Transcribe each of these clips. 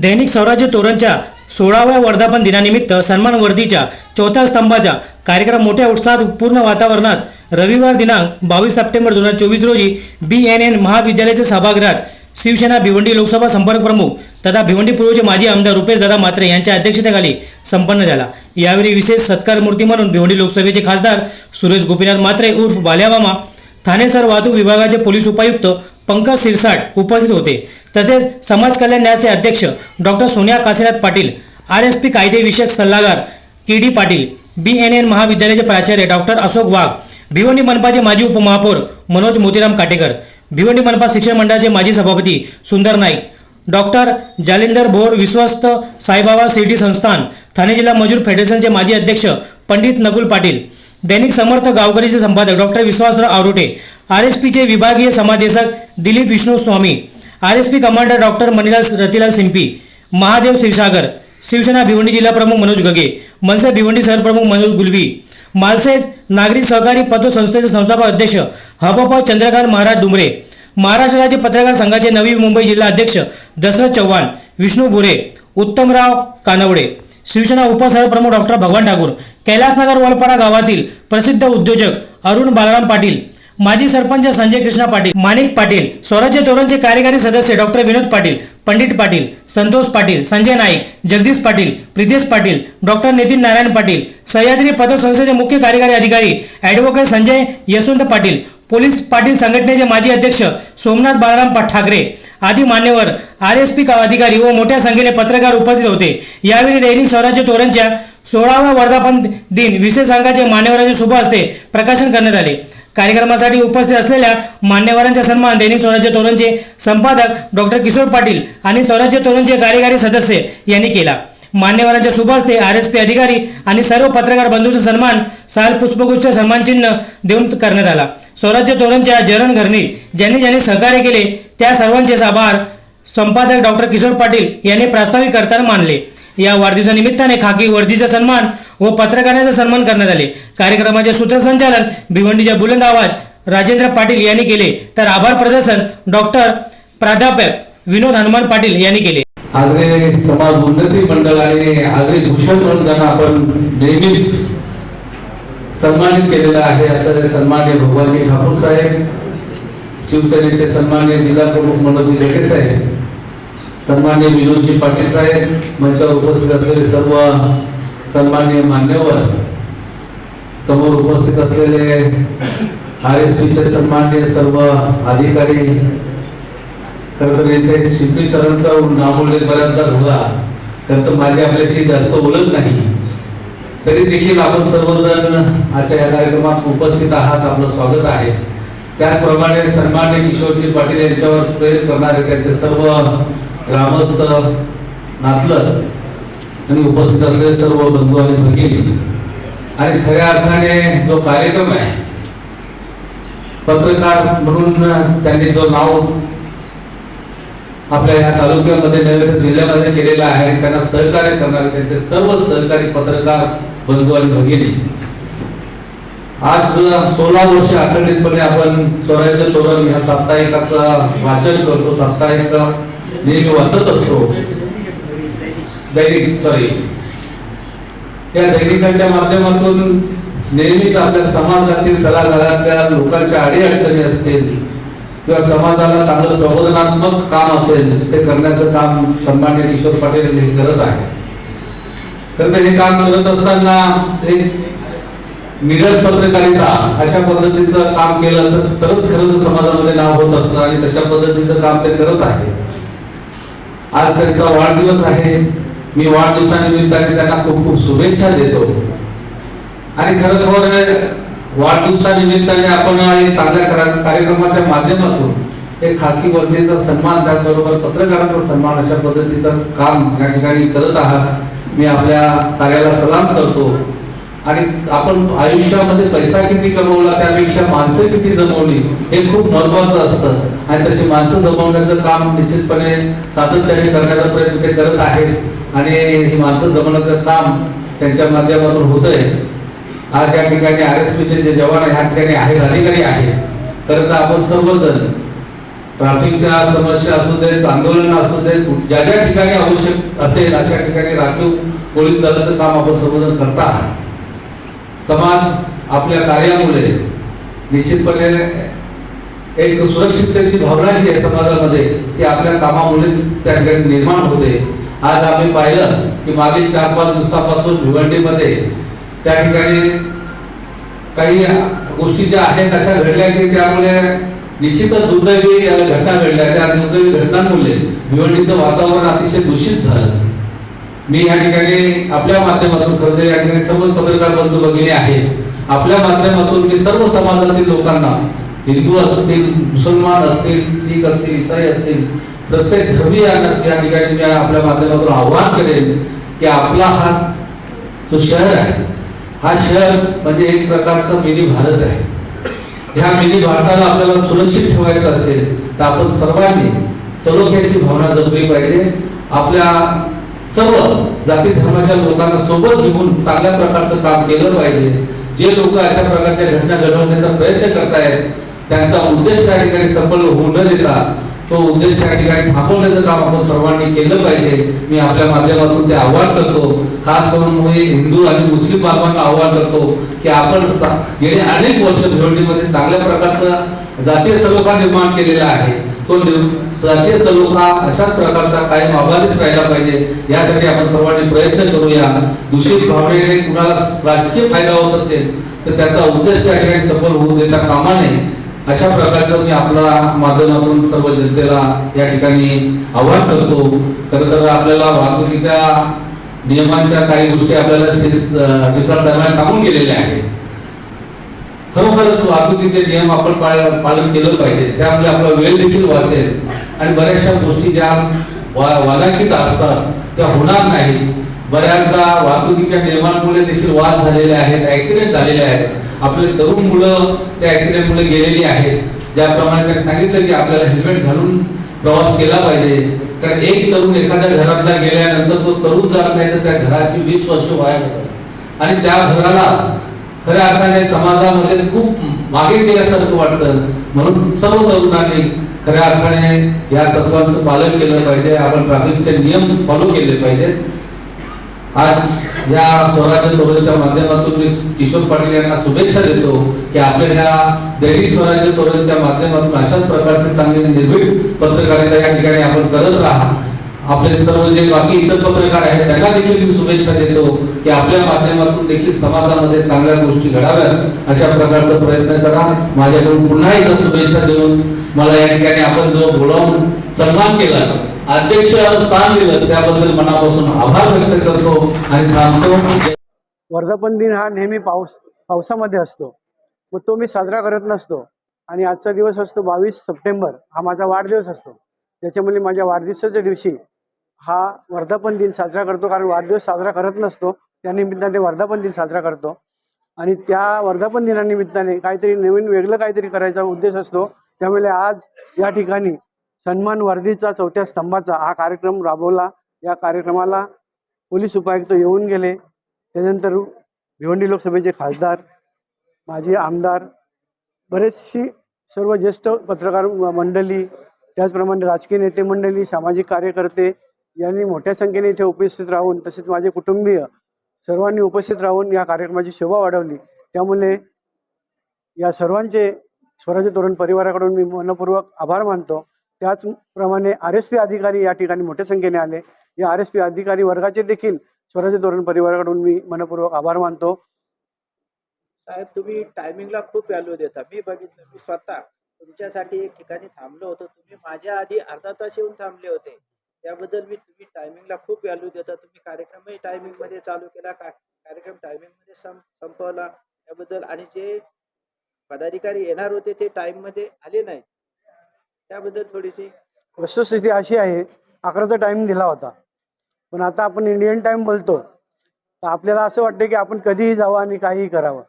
दैनिक स्वराज्य तोरणच्या सोळाव्या वर्धापन दिनानिमित्त सन्मान वर्धीच्या चौथ्या स्तंभाचा कार्यक्रम मोठ्या उत्साहात पूर्ण वातावरणात रविवार दिनांक बावीस सप्टेंबर दोन हजार चोवीस रोजी बी एन एन महाविद्यालयाच्या सभागृहात शिवसेना भिवंडी लोकसभा संपर्क प्रमुख तथा भिवंडी पूर्वचे माजी आमदार रुपेश दादा मात्रे यांच्या अध्यक्षतेखाली संपन्न झाला. यावेळी विशेष सत्कार मूर्ती म्हणून भिवंडी लोकसभेचे खासदार सुरेश गोपीनाथ मात्रे उर्फ बाल्यामामा ठाणे सर वाहतूक विभागाचे पोलीस उपायुक्त पंकज सिरसाट उपस्थित होते. तसेच समाज कल्याण न्यायाचे अध्यक्ष doctor Sonia Kashinath Patil R S P कायदेविषयक सल्लागार K D Patil B N N महाविद्यालयाचे प्राचार्य डॉक्टर अशोक वाघ भिवंडी मनपाचे माजी उपमहापौर मनोज मोतीराम काटेकर भिवंडी मनपा शिक्षण मंडळाचे माजी सभापती सुंदर नाईक डॉक्टर जालिंदर भोर विश्वस्त साईबाबा सिटी संस्थान ठाणे जिल्हा मजूर फेडरेशनचे माजी अध्यक्ष पंडित नकुल पाटील दैनिक समर्थ गावकरीचे संपादक doctor Vishwasrao Avrote R S पीचे विभागीय समादेशक Dilip Vishnu Swami R S P commander doctor Manilal Ratilal Simpi Mahadev Kshirsagar Shiv Sena Bhiwandi जिल्हा प्रमुख मनोज गगे मनसे भिवंडी सरप्रमुख मनोज गुलवी मालसेज नागरिक सहकारी पतसंस्थेचे संस्थापक अध्यक्ष हबप चंद्रकांत महाराज डुमरे महाराष्ट्र राज्य पत्रकार संघाचे नवी मुंबई जिल्हा अध्यक्ष दशरथ चव्हाण विष्णू भुरे उत्तमराव कानवडे. शिवसेना उपसहप्रमुख डॉक्टर भगवान ठाकूर कैलासनगर वलपाडा गावातील प्रसिद्ध उद्योजक अरुण बालाराम पाटील माजी सरपंच संजय कृष्णा पाटील माणिक पाटील स्वराज्य तोरणचे कार्यकारी सदस्य डॉक्टर विनोद पाटील पंडित पाटील संतोष पाटील संजय नाईक जगदीश पाटील प्रितेश पाटील डॉक्टर नितीन नारायण पाटील सह्याद्री पतसंस्थेचे मुख्य कार्यकारी अधिकारी ॲडव्होकेट संजय यशवंत पाटील पोलीस पाटील संघटनेचे माजी अध्यक्ष सोमनाथ बाळाराम ठाकरे आदी मान्यवर आर एस पी अधिकारी व मोठ्या संख्येने पत्रकार उपस्थित होते. यावेळी दैनिक स्वराज्य तोरणच्या सोळाव्या वर्धापन दिन विशेष संघाचे मान्यवरांचे शुभ हस्ते प्रकाशन करण्यात आले. कार्यक्रमासाठी उपस्थित असलेल्या मान्यवरांचा सन्मान दैनिक स्वराज्य तोरणचे संपादक डॉक्टर किशोर पाटील आणि स्वराज्य तोरणचे कार्यकारी सदस्य यांनी केला. मान्यवरांच्या शुभ आर एस पी अधिकारी आणि सर्व पत्रकार बंधूंचा सन्मान साल पुष्पगुच्छ सन्मान चिन्ह देऊन करण्यात आला. स्वराज्य तोरणच्या जरण घरणी ज्यांनी ज्यांनी सहकार्य केले त्या सर्वांचे आभार संपादक डॉक्टर किशोर पाटील यांनी प्रास्ताविक करताना मानले. या वाढदिवसानिमित्ताने खाकी वर्दीचा सन्मान व पत्रकारांचा सन्मान करण्यात आले. कार्यक्रमाचे सूत्रसंचालन भिवंडीच्या बुलंद आवाज राजेंद्र पाटील यांनी केले. तर आभार प्रदर्शन डॉक्टर प्राध्यापक विनोद हनुमान पाटील यांनी केले. आग्रे समाज उन्नती मंडळ आणि आग्रे भूषण मंडळांना आपण नेहमीच सन्मानित केलेलं आहे. असं सन्मान्य भगवानजी ठाकूर साहेब शिवसेनेचे सन्मान्य जिल्हा प्रमुख मनोजी लेखे साहेब सन्मान्य विनोदजी पाटील साहेब मंचावर उपस्थित असलेले सर्व सन्मान्य मान्यवर समोर उपस्थित असलेले आर एस पीचे सन्मान्य सर्व अधिकारी खरं तर इथे शिंपी सरांचा नामोल्लेख बऱ्याचदा झाला खरं तर माझी आपल्याशी जास्त बोलत नाही. तरी देखील आपण सर्वजण आजच्या या कार्यक्रमात उपस्थित आहात आपलं स्वागत आहे. त्याचप्रमाणे सन्मान्य किशोरजी पाटील यांच्यावर प्रेरित करणारे त्यांचे सर्व ग्रामस्थ नातलं आणि उपस्थित असलेले सर्व बंधू आणि भगिनी. आणि खऱ्या अर्थाने जो कार्यक्रम आहे पत्रकार म्हणून त्यांनी जो नाव आपल्या या तालुक्यामध्ये नव्हे तर जिल्ह्यामध्ये केलेला आहे. त्यांना सहकार्य करणारे त्यांचे सर्व सहकारी पत्रकार बंधू आणि भगिनी. आज सोळा वर्ष अखंडितपणे आपण स्वराज्य तोरण ह्या साप्ताहिकाचं वाचन करतो. साप्ताहिक नेहमी वाचत असतो. दैनिक सॉरी या दैनिकाच्या माध्यमातून नेहमीच आपल्या समाजातील तळागाळातल्या लोकांच्या अडीअडचणी असतील किंवा समाजाला चांगलं प्रबोधनात्मक काम असेल ते करण्याचं काम सन्मान्य किशोर पाटील हे करत आहे तर ते हे काम करत असताना एक मिरज पत्रकारिता अशा पद्धतीचं काम केलं तर तरच खरं तर समाजामध्ये नाव होत असतं आणि तशा पद्धतीचं काम ते करत आहे. आज त्यांचा वाढदिवस आहे. मी वाढदिवसानिमित्ताने त्यांना खूप खूप शुभेच्छा देतो. आणि खरं खरं वाढदिवसानिमित्ताने आपण एक चांगल्या कार्यक्रमाच्या माध्यमातून एक खाकी वर्दीचा सन्मान त्याचबरोबर पत्रकारांचा सन्मान अशा पद्धतीचं काम या ठिकाणी करत आहात. मी आपल्या कार्याला सलाम करतो. आणि आपण आयुष्यामध्ये पैसा किती कमवला त्यापेक्षा माणसं किती जमवली हे खूप महत्वाचं असतं. आणि तशी माणसं जमवण्याचं काम निश्चितपणे सातत्याने करण्याचा प्रयत्न ते करत आहेत. आणि ही माणसं जमवण्याचं काम त्यांच्या माध्यमातून होतंय. आज या ठिकाणी आर एस पीचे जे जवान ह्या ठिकाणी आहेत अधिकारी आहेत. खरं तर आपण सर्वजण ट्राफिकच्या समस्या असू देत आंदोलन असू देत ज्या ज्या ठिकाणी आवश्यक असेल अशा ठिकाणी राखीव पोलीस दलाचं काम आपण सर्वजण करता समाज आपल्या कार्यामुळे निश्चितपणे एक सुरक्षिततेची भावना जी आहे समाजामध्ये ती आपल्या कामामुळेच त्या ठिकाणी निर्माण होते. आज आम्ही पाहिलं की मागील चार पाच दिवसापासून भिवंडीमध्ये त्या ठिकाणी काही गोष्टी ज्या आहेत अशा घडल्या की त्यामुळे निश्चितच दुर्दैवी घटना घडल्या. त्या दुर्दैवी घटनांमुळे भिवंडीचं वातावरण अतिशय दूषित झालं. मी या ठिकाणी आपल्या माध्यमातून खरं तर या ठिकाणी सर्व पत्रकार बंधू भगिनी आहेत. आपल्या माध्यमातून मी सर्व समाजातील लोकांना हिंदू असतील मुसलमान असतील शीख असतील इसाई असतील प्रत्येक धर्मीयांना या ठिकाणी मी आपल्या माध्यमातून आव्हान करेन की आपला हा जो शहर आहे हा शहर म्हणजे एक प्रकारचा मिनी भारत आहे. ह्या मिनी भारताला आपल्याला सुरक्षित ठेवायचं असेल तर आपण सर्वांनी सलोख्याची भावना जपली पाहिजे. आपल्या सर्व जाती धर्माच्या लोकांना सोबत घेऊन चांगल्या प्रकारचं काम केलं पाहिजे. जे लोक अशा प्रकारच्या घटना घडवण्याचा प्रयत्न करतायत त्यांचा उद्देश त्या ठिकाणी सफल होऊ न देता तो उद्देश त्या ठिकाणी थांबवण्याचं काम आपण सर्वांनी केलं पाहिजे. मी आपल्या माध्यमातून ते आव्हान करतो. खास करून मी हिंदू आणि मुस्लिम बांधवांना आव्हान करतो की आपण गेले अनेक वर्ष भिवंडीमध्ये चांगल्या प्रकारचा जातीय सलोखा निर्माण केलेला आहे. तो जातीय सलोखा अशाच प्रकारचा कायम अबाधित राहिला पाहिजे. यासाठी आपण सर्वांनी प्रयत्न करूया. दूषित भावनेने कुणाला राजकीय फायदा होत असेल तर त्याचा उद्देश त्या ठिकाणी सफल होऊ देता कामा नये. अशा प्रकारचं मी आपल्या माध्यमातून सर्व जनतेला या ठिकाणी आव्हान करतो. खरं तर आपल्याला वाहतुकीच्या नियमांच्या काही गोष्टी आपल्याला शिरस- सांगून गेलेल्या आहेत. खरोखरच वाहतुकीचे नियम आपण पालन केलं पाहिजे. त्यामुळे आपला वेळ देखील वाचेल. आणि बऱ्याचशा गोष्टी ज्या वा- वादांकित असतात त्या होणार नाही बऱ्याचदा वाहतुकीच्या नियमांमुळे देखील वाद झालेले आहेत ऍक्सिडेंट झालेले आहेत. आपले तरुण मुलं त्या ऍक्सिडेंटमुळे गेलेली आहेत. ज्याप्रमाणे त्यांनी सांगितलं की आपल्याला हेल्मेट घालून प्रवास केला पाहिजे. कारण एक तरुण एखाद्या घरातला गेल्यानंतर तो तरुण जात नाही तर त्या घराची वीस वर्ष वाया जातात. आणि त्या घराला खऱ्या अर्थाने समाजामध्ये खूप मागे गेल्यासारखं वाटतं. म्हणून सर्व तरुणांनी खऱ्या अर्थाने या तत्वांचं पालन केलं पाहिजे. आपण ट्रॅफिकचे नियम फॉलो केले पाहिजेत. आज या स्वराज्य तोरणच्या माध्यमातून मी किशोर पाटील यांना शुभेच्छा देतो की आपल्या ह्या दैनिक स्वराज्य तोरणच्या माध्यमातून अशाच प्रकारचे चांगले निर्भीड पत्रकारिता या ठिकाणी आपण करत राहा. आपले सर्व जे बाकी इतर पत्रकार आहेत त्यांना देखील मी शुभेच्छा देतो की आपल्या माध्यमातून देखील समाजामध्ये चांगल्या गोष्टी घडाव्यात. अशा प्रकारचा प्रयत्न करा. माझ्याकडून पुन्हा एकदा शुभेच्छा देऊन मला या ठिकाणी आपण जो बोलावून सन्मान केला अध्यक्ष स्थान दिलं त्याबद्दल मनापासून आभार व्यक्त करतो आणि थांबतो. वर्धापन दिन हा नेहमी पाऊस पावसामध्ये असतो. मग तो मी साजरा करत नसतो. आणि आजचा दिवस असतो बावीस सप्टेंबर. हा माझा वाढदिवस असतो. त्याच्यामुळे माझ्या वाढदिवसाच्या दिवशी हा वर्धापन दिन साजरा करतो. कारण वाढदिवस साजरा करत नसतो. त्यानिमित्ताने वर्धापन दिन साजरा करतो. आणि त्या वर्धापन दिनानिमित्ताने काहीतरी नवीन वेगळं काहीतरी करायचा उद्देश असतो. त्यामुळे आज या ठिकाणी सन्मान वर्धीचा चौथ्या स्तंभाचा हा कार्यक्रम राबवला. या कार्यक्रमाला पोलीस उपायुक्त येऊन गेले. त्यानंतर भिवंडी लोकसभेचे खासदार माजी आमदार बरेचशी सर्व ज्येष्ठ पत्रकार मंडळी त्याचप्रमाणे राजकीय नेते मंडळी सामाजिक कार्यकर्ते यांनी मोठ्या संख्येने इथे उपस्थित राहून तसेच माझे कुटुंबीय सर्वांनी उपस्थित राहून या कार्यक्रमाची शोभा वाढवली. त्यामुळे या सर्वांचे स्वराज्य तोरण परिवाराकडून मी मनपूर्वक आभार मानतो. त्याचप्रमाणे आर एस पी अधिकारी या ठिकाणी मोठ्या संख्येने आले. या आर एस पी अधिकारी वर्गाचे देखील स्वराज्य धोरण परिवाराकडून मी मनपूर्वक आभार मानतो. साहेब तुम्ही टायमिंगला खूप व्हॅल्यू देता. मी बघितलं मी स्वतः तुमच्यासाठी एक ठिकाणी थांबलो होतो. तुम्ही माझ्या आधी अर्धा तास येऊन थांबले होते. त्याबद्दल मी तुम्ही टायमिंगला खूप व्हॅल्यू देता. तुम्ही कार्यक्रमही टायमिंगमध्ये चालू केला का कार्यक्रम टायमिंगमध्ये संपवला. त्याबद्दल आणि जे पदाधिकारी येणार होते ते टाइममध्ये आले नाही त्याबद्दल थोडीशी वस्तुस्थिती अशी आहे अकराचा टाइम दिला होता. पण आता आपण इंडियन टाइम बोलतो तर आपल्याला असं वाटतं की आपण कधीही जावं आणि काहीही करावं.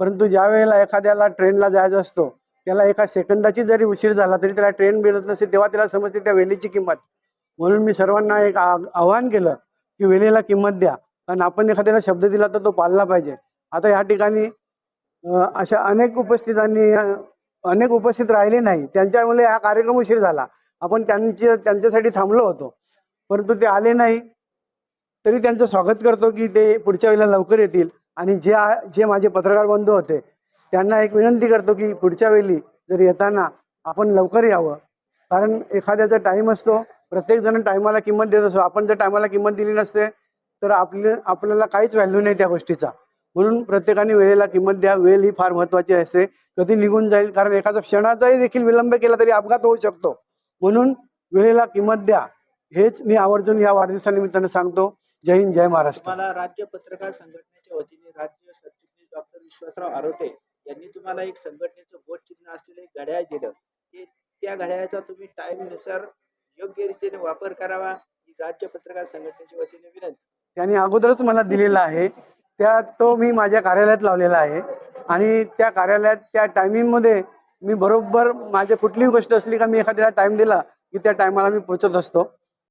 परंतु ज्या वेळेला एखाद्याला ट्रेनला जायचं असतो त्याला एका सेकंदाची जरी उशीर झाला तरी त्याला ट्रेन मिळत नसते तेव्हा त्याला समजते त्या वेळेची किंमत. म्हणून मी सर्वांना एक आव्हान आवाहन केलं की वेळेला किंमत द्या. कारण आपण एखाद्याला शब्द दिला तर तो पाळला पाहिजे. आता या ठिकाणी अशा अनेक उपस्थितांनी अनेक उपस्थित राहिले नाही. त्यांच्यामुळे हा कार्यक्रम उशीर झाला. आपण त्यांच्या त्यांच्यासाठी थांबलो होतो. परंतु ते आले नाही. तरी त्यांचं स्वागत करतो की ते पुढच्या वेळेला लवकर येतील. आणि जे आ- जे माझे पत्रकार बंधू होते त्यांना एक विनंती करतो की पुढच्या वेळी जर येताना आपण लवकर यावं. कारण एखाद्याचा टाईम असतो प्रत्येक जण टायमाला किंमत देत असतो. आपण जर टायमाला किंमत दिली नसते तर आपले आपल्याला काहीच व्हॅल्यू नाही त्या गोष्टीचा. म्हणून प्रत्येकाने वेळेला किंमत द्या. वेळ ही फार महत्त्वाची असते. कधी निघून जाईल कारण एखादा क्षणाचाही देखील विलंब केला तरी अपघात होऊ शकतो. म्हणून वेळेला किंमत द्या. हेच मी आवर्जून या वाढदिवसानिमित्तानं सांगतो. जय हिंद जय महाराष्ट्र. तुम्हाला राज्य पत्रकार संघटनेच्या वतीने राज्य सरचिटणीस डॉक्टर विश्वासराव आरोटे यांनी तुम्हाला एक संघटनेचं बोट चिन्ह असलेलं एक घड्याळ दिलं. ते त्या घड्याळाचा तुम्ही टाइमनुसार योग्य रीतीने वापर करावा. ही राज्य पत्रकार संघटनेच्या वतीने विनंती. त्यांनी अगोदरच मला दिलेला आहे. त्या तो मी माझ्या कार्यालयात लावलेला आहे. आणि त्या कार्यालयात त्या टायमिंगमध्ये मी बरोबर माझी कुठलीही गोष्ट असली का मी एखाद्याला टाईम दिला की त्या टायमाला मी पोहोचत असतो.